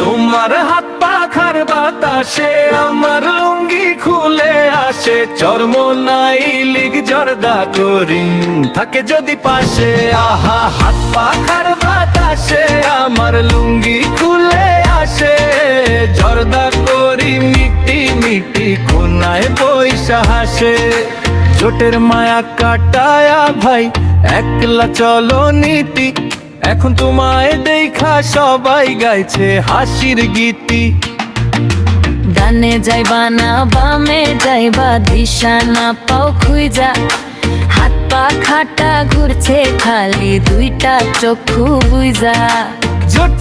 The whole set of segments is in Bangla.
তোমার হাত পাখার বাতাসে আমার লুঙ্গি খুলে আসে। চর্ম নাই লিগ জর্দা করি থাকে যদি পাশে। আহা, হাত পাখার বাতাসে আমার লুঙ্গি খুলে আসে। জর্দা করি মিটি মিটি কোনায় বৈশা হাসে। চোটের মায়া কাটায়া ভাই, একলা চলো নীতি এখন তোমায় দেখা সবাই গাইছে হাসির গীতি। ডানে যাইবা না বামে যাইবা দিশা না পাও খুঁজা। হাত পা খাটা ঘুরছে খালি দুইটা চক্ষু বুঝা জোট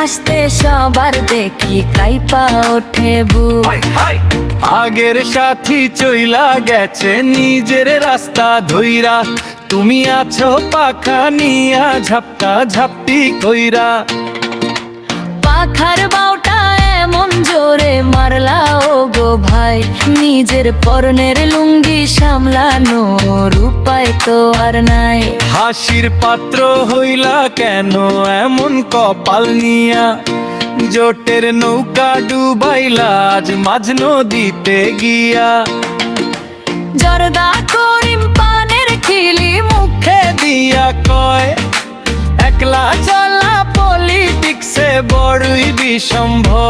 হাসতে হাসতে সবার দেখি কাইপা ওঠে বুক। আগের সাথী চইলা গেছে নিজের রাস্তা ধইরা। তুমি আছো পাখা নিয়া ঝাপটা ঝাপটি কইরা। পাখার বাউটা ভাই নিজের পরনের লুঙ্গি সামলানোর উপায় তো আর নাই। হাসির পাত্র হইলা কেন এমন কপাল নিয়া? জোটের নৌকা ডুবাইলা আজ মাঝ নদীতে গিয়া। জর্দা করিম পানের খিলি মুখে দিয়া কয় একলা চলা পলিটিক্সে বড়ই বিষম ভয়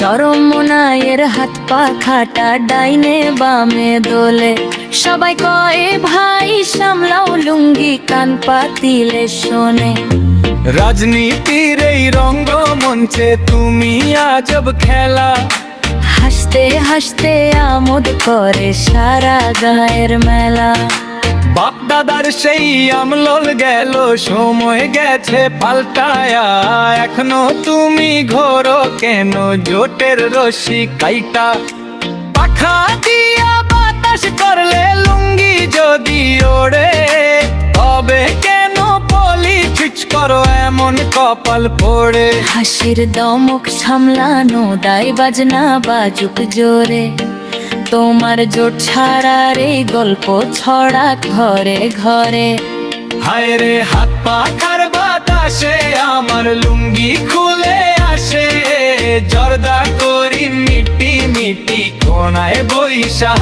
চরম মোনায়ের হাত পা খাটা ডাইনে বামে দোলে। সবাই কয়ে ভাই সামলাও লুঙ্গি কান পাতিলে শোনে রাজনীতির এই রঙ্গমঞ্চে তুমি আজব খেলা। হাসতে হাসতে আমোদ করে সারা গায়ের মেলা। বাপ দাদার সেই আমলল গেল সময় গেছে পাল্টায়া। এখনও তুমি ঘোরো কেন? জোটের রশি কাইটা পাখা দিয়া বাতাস করলে লুঙ্গি যদি ওড়ে তবে কেন পলিটিক্স করো এমন কপাল পড়ে? হাসির দমক সামলানো দায় বাজনা বাজুক জোরে। তোমার জোট ছাড়ার এই গল্প ছড়া ঘরে ঘরে। হায় রে হাত পাখার বাতাসে আমার জর্দা করি মিটি মিটি কোনায় বৈশা